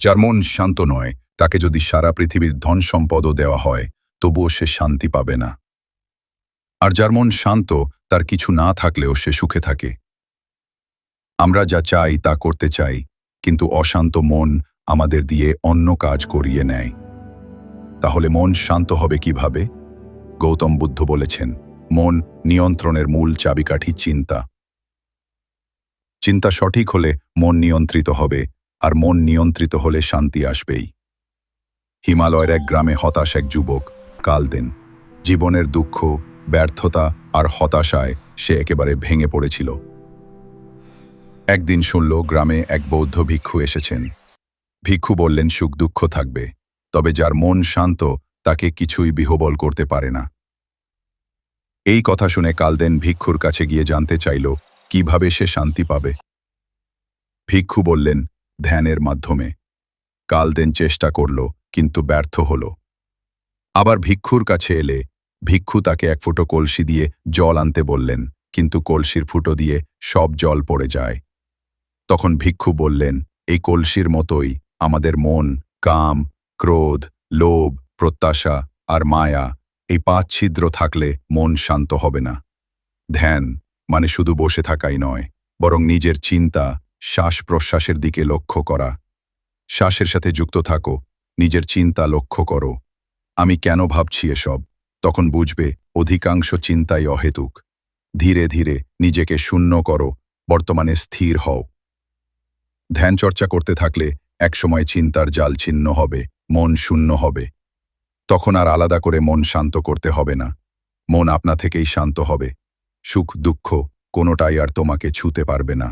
যার মন শান্ত নয়, তাকে যদি সারা পৃথিবীর ধন সম্পদও দেওয়া হয়, তবুও সে শান্তি পাবে না। আর যার মন শান্ত, তার কিছু না থাকলেও সে সুখে থাকে। আমরা যা চাই, তা করতে চাই, কিন্তু অশান্ত মন আমাদের দিয়ে অন্য কাজ করিয়ে নেয়। তাহলে মন শান্ত হবে কীভাবে? গৌতম বুদ্ধ বলেছেন, মন নিয়ন্ত্রণের মূল চাবিকাঠি চিন্তা। চিন্তা সঠিক হলে মন নিয়ন্ত্রিত হবে আর মন নিয়ন্ত্রিত হলে শান্তি আসবেই। হিমালয়ের এক গ্রামে হতাশ এক যুবক কাল দেন জীবনের দুঃখ, ব্যর্থতা আর হতাশায় সে একেবারে ভেঙে পড়েছিল। একদিন শুনল গ্রামে এক বৌদ্ধ ভিক্ষু এসেছেন। ভিক্ষু বললেন, সুখ দুঃখ থাকবে, তবে যার মন শান্ত, তাকে কিছুই বিহবল করতে পারে না। এই কথা শুনে কালদেন ভিক্ষুর কাছে গিয়ে জানতে চাইল, কীভাবে সে শান্তি পাবে? ভিক্ষু বললেন ধ্যানের মাধ্যমে। কালদেন চেষ্টা করল, কিন্তু ব্যর্থ হল। আবার ভিক্ষুর কাছে এলে, ভিক্ষু তাকে এক ফুটো কলসি দিয়ে জল আনতে বললেন, কিন্তু কলসির ফুটো দিয়ে সব জল পড়ে যায়। তখন ভিক্ষু বললেন, এই কলসির মতোই আমাদের মন, কাম, ক্রোধ, লোভ, প্রত্যাশা আর মায়া, এই পাঁচ ছিদ্র থাকলে মন শান্ত হবে না। ধ্যান মানে শুধু বসে থাকাই নয়, বরং নিজের চিন্তা শ্বাস প্রশ্বাসের দিকে লক্ষ্য করা। শ্বাসের সাথে যুক্ত থাকো, নিজের চিন্তা লক্ষ্য করো। আমি কেন ভাবছি এসব? তখন বুঝবে, অধিকাংশ চিন্তাই অহেতুক। ধীরে ধীরে নিজেকে শূন্য করো, বর্তমানে স্থির হও। ধ্যান চর্চা করতে থাকলে একসময় চিন্তার জাল ছিন্ন হবে, মন শূন্য হবে। তখন আর আলাদা করে মন শান্ত করতে হবে না। মন আপনা থেকেই শান্ত হবে। সুখ, দুঃখ কোনোটাই আর তোমাকে ছুতে পারবে না।